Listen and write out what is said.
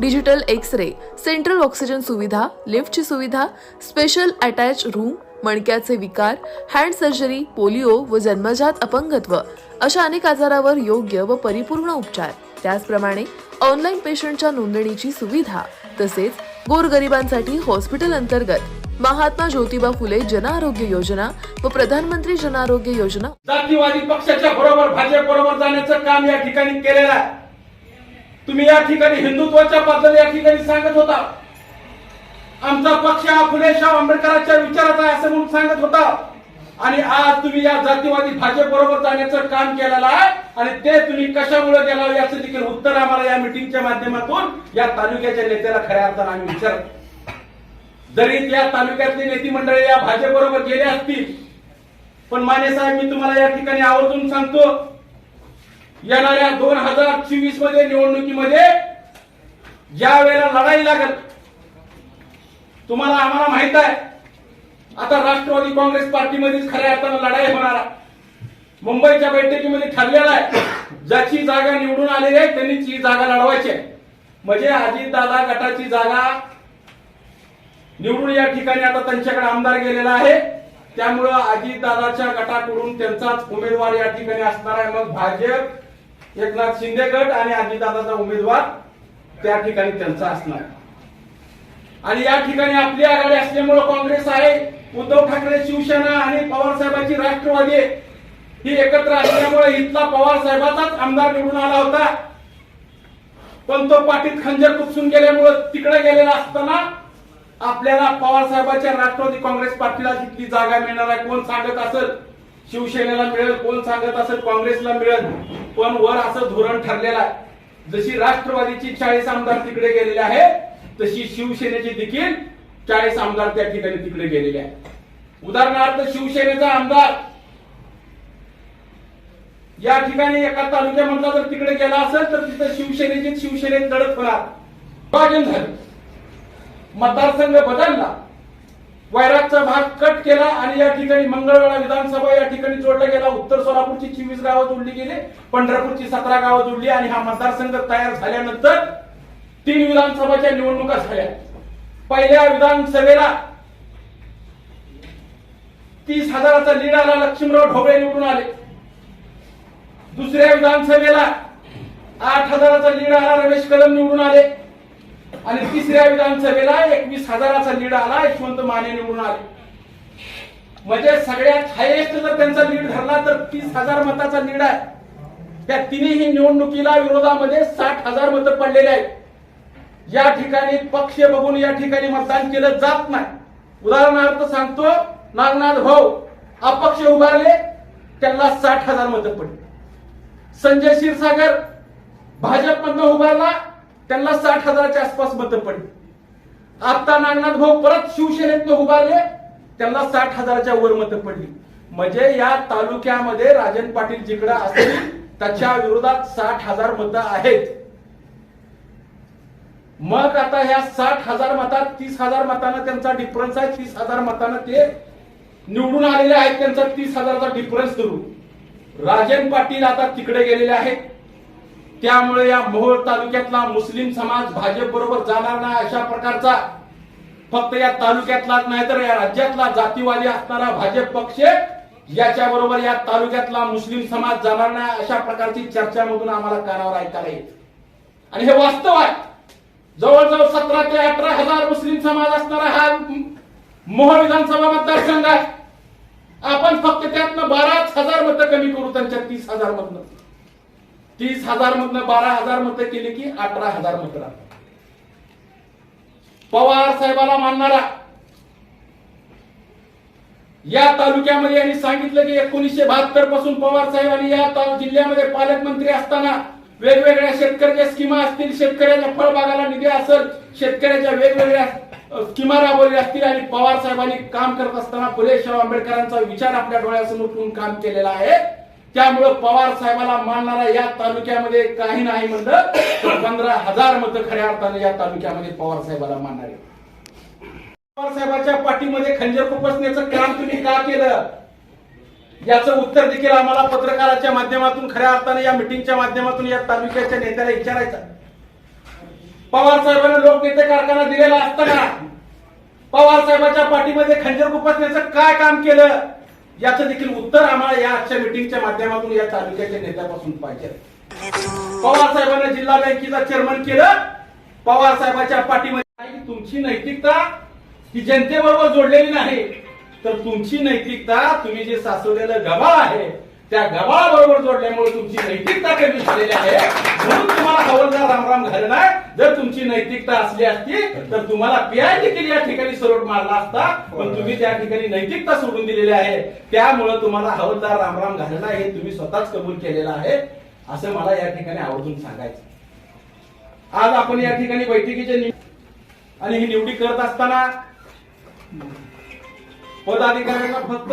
digital X ray central oxygen सुविधा लिफ्टची सुविधा स्पेशल अटॅच रूम मणक्याचे विकार हँड सर्जरी पोलिओ व जन्मजात अपंगत्व अशा अनेक आजारावर योग्य व परिपूर्ण उपचार. त्याचप्रमाणे ऑनलाईन पेशंटच्या नोंदणीची सुविधा तसेच गोरगरिबांसाठी हॉस्पिटल अंतर्गत महात्मा ज्योतिबा फुले जन आरोग्य योजना व प्रधानमंत्री जन आरोग्य योजना. जातीवादी पक्षाच्या बरोबर भाजप बरोबर जाण्याचं काम या ठिकाणी केलेलं आहे. तुम्ही या ठिकाणी हिंदुत्वाच्या बद्दल या ठिकाणी सांगत होता. आमचा पक्ष हा फुलेशाह आंबेडकरांच्या विचाराचा आहे असं म्हणून सांगत होता. आणि आज तुम्ही या जातीवादी भाजप बरोबर जाण्याचं काम केलेलं आहे आणि ते तुम्ही कशामुळे गेला याचं देखील उत्तर आम्हाला या मिटिंगच्या माध्यमातून या तालुक्याच्या नेत्याला खऱ्या अर्थानं आम्ही विचारत जरी या तालुक्यातली नेती मंडळी या भाजप बरोबर गेले असतील पण माने साहेब मी तुम्हाला या ठिकाणी आवर्जून सांगतो येणाऱ्या दोन हजार चोवीसमध्ये निवडणुकीमध्ये ज्या वेळेला लढाई लागल. तुम्हाला आम्हाला माहीत आहे आता राष्ट्रवादी काँग्रेस पार्टीमध्येच खऱ्या अर्थानं लढाई होणार मुंबईच्या बैठकीमध्ये ठरलेला आहे ज्याची जागा निवडून आलेली आहे त्यांनीच ही जागा लढवायची आहे. म्हणजे अजितदादा गटाची जागा निवडून या ठिकाणी आता त्यांच्याकडे आमदार गेलेला आहे. त्यामुळं अजितदादाच्या गटाकडून त्यांचाच उमेदवार या ठिकाणी असणार आहे. मग भाजप एकनाथ शिंदे गट आणि अजितदादाचा उमेदवार त्या ठिकाणी त्यांचा असणार. आणि या ठिकाणी आपली आघाडी असल्यामुळं काँग्रेस आहे. उद्धव ठाकरे शिवसेना आणि पवार साहेबांची राष्ट्रवादी ही एकत्र असल्यामुळे इथला पवार साहेबाचाच आमदार निवडून आला होता. पण तो पाठीत खंजर कुपसून गेल्यामुळे तिकडे गेलेला असताना आपल्याला पवार साहेबांच्या राष्ट्रवादी काँग्रेस पार्टीला जितकी जागा मिळणार आहे कोण सांगत असेल? शिवसेनेला मिळेल कोण सांगत असेल काँग्रेसला मिळेल पण वर असं धोरण ठरलेलं आहे. जशी राष्ट्रवादीची चाळीस आमदार तिकडे गेलेले आहे तशी शिवसेनेची देखील चाळीस आमदार त्या ठिकाणी तिकडे गेलेले आहे. उदाहरणार्थ शिवसेनेचा आमदार या ठिकाणी एका तालुक्यामधला जर तिकडे गेला असेल तर तिथं शिवसेनेची शिवसेनेत लढत होणार. विभाजन झालं. मतदारसंघ बदलला. वैरागचा भाग कट केला आणि या ठिकाणी मंगळवेळा विधानसभा या ठिकाणी जोडला गेला. उत्तर सोलापूरची चोवीस गावं जोडली गेली पंढरपूरची सतरा गावं जोडली आणि हा मतदारसंघ तयार झाल्यानंतर तीन विधानसभाच्या निवडणुका झाल्या. पहिल्या विधानसभेला तीस हजाराचा लीड आला लक्ष्मीराव ढोबळे निवडून आले. दुसऱ्या विधानसभेला आठ हजाराचा लीड आला रमेश कदम निवडून आले. आणि तिसऱ्या विधानसभेला एकवीस हजाराचा लीड आला यशवंत माने निवडून आले. म्हणजे सगळ्यात हायेस्ट जर त्यांचा लीड धरला तर तीस हजार मताचा लीड आहे. त्या तिन्ही निवडणुकीला विरोधामध्ये साठ हजार मतं पडलेले आहेत. या ठिकाणी पक्ष बघून या ठिकाणी मतदान केलं जात नाही. उदाहरणार्थ सांगतो नागनाथ भाऊ अपक्ष उभारले त्यांना साठ हजार मतं पडली. संजय क्षीरसागर भाजपमधनं उभारला त्यांना साठ हजाराच्या आसपास मतं पडली. आता नागनाथ भाऊ परत शिवसेनेतनं उभारले त्यांना साठ हजाराच्या वर मतं पडली. म्हणजे या तालुक्यामध्ये राजन पाटील जिकडे असतील त्याच्या विरोधात साठ हजार मतं आहेत. मग आता ह्या साठ हजार मतात तीस हजार मतानं त्यांचा डिफरन्स आहे तीस हजार मतानं ते निवडून आलेले आहेत त्यांचा तीस हजाराचा डिफरन्स धरून. राजन पाटील आता तिकडे गेलेले आहेत. त्यामुळे या मोहोळ तालुक्यातला मुस्लिम समाज भाजप बरोबर जाणार नाही अशा प्रकारचा फक्त या तालुक्यातलाच नाही तर या राज्यातला जातीवादी असणारा भाजप पक्ष याच्या बरोबर या तालुक्यातला मुस्लिम समाज जाणार नाही अशा प्रकारची चर्चामधून आम्हाला कानावर ऐकायला येत. आणि हे वास्तव आहे. जवळजवळ सतरा ते अठरा हजार मुस्लिम समाज असणारा हा मोहोळ विधानसभा मतदारसंघ आहे. आपण फक्त त्यातनं बाराच हजार मतं कमी करू त्यांच्या तीस हजार मधनं तीस हजार मधनं बारा हजार मतं केली की अठरा हजार मत राहतात पवार साहेबाला मानणारा या तालुक्यामध्ये यांनी सांगितलं की एकोणीसशे बहात्तरपासून पवार साहेबांनी या जिल्ह्यामध्ये पालकमंत्री असताना वेगवेगळ्या शेतकऱ्याच्या स्कीमा असतील शेतकऱ्याच्या फळबागाला निधी असेल शेतकऱ्याच्या वेगवेगळ्या स्कीमा राबवल्या असतील आणि पवार साहेबांनी काम करत असताना फुले शाह आंबेडकरांचा विचार आपल्या डोळ्यासमोर ठेवून काम केलेला आहे. त्यामुळं पवार साहेबाला मानणारा या तालुक्यामध्ये काही नाही म्हणलं तर पंधरा हजार मतं खऱ्या अर्थानं या तालुक्यामध्ये पवार साहेबाला मानणारे. पवार साहेबांच्या पाठीमध्ये खंजर खुपसण्याचं काम तुम्ही का केलं? याचं उत्तर देखील आम्हाला पत्रकाराच्या माध्यमातून खऱ्या अर्थानं या मिटिंगच्या माध्यमातून या तालुक्याच्या नेत्याला विचारायचं पवार साहेबांना लोकनेते कारखाना दिलेला असताना पवार साहेबाच्या पाठीमध्ये खंजर खुपसण्याचं काय काम केलं? याचं देखील उत्तर आम्हाला या आजच्या मिटिंगच्या माध्यमातून या तालुक्याच्या नेत्यापासून पाहिजे. पवार साहेबांना जिल्हा बँकेचा चेअरमन केलं. पवार साहेबांच्या पाठीमध्ये तुमची नैतिकता ही जनतेबरोबर जोडलेली नाही. तर तुमची नैतिकता तुम्ही जे सासवलेलं गबाळ आहे त्या गबाळाबरोबर जोडल्यामुळे तुमची नैतिकता कमी झालेली आहे. म्हणून तुम्हाला खबरदार रामराम घालणार. जर तुमची नैतिकता असली असती तर तुम्हाला पीआय देखील या ठिकाणी सरोट मारला असता पण तुम्ही त्या ठिकाणी नैतिकता सोडून दिलेली आहे. त्यामुळे तुम्हाला हवलदार रामराम घालणार हे तुम्ही स्वतःच कबूल केलेलं आहे असं मला या ठिकाणी आवर्जून सांगायचं आज आपण या ठिकाणी बैठकीचे आणि ही निवडी करत असताना पदाधिकाऱ्यांना फक्त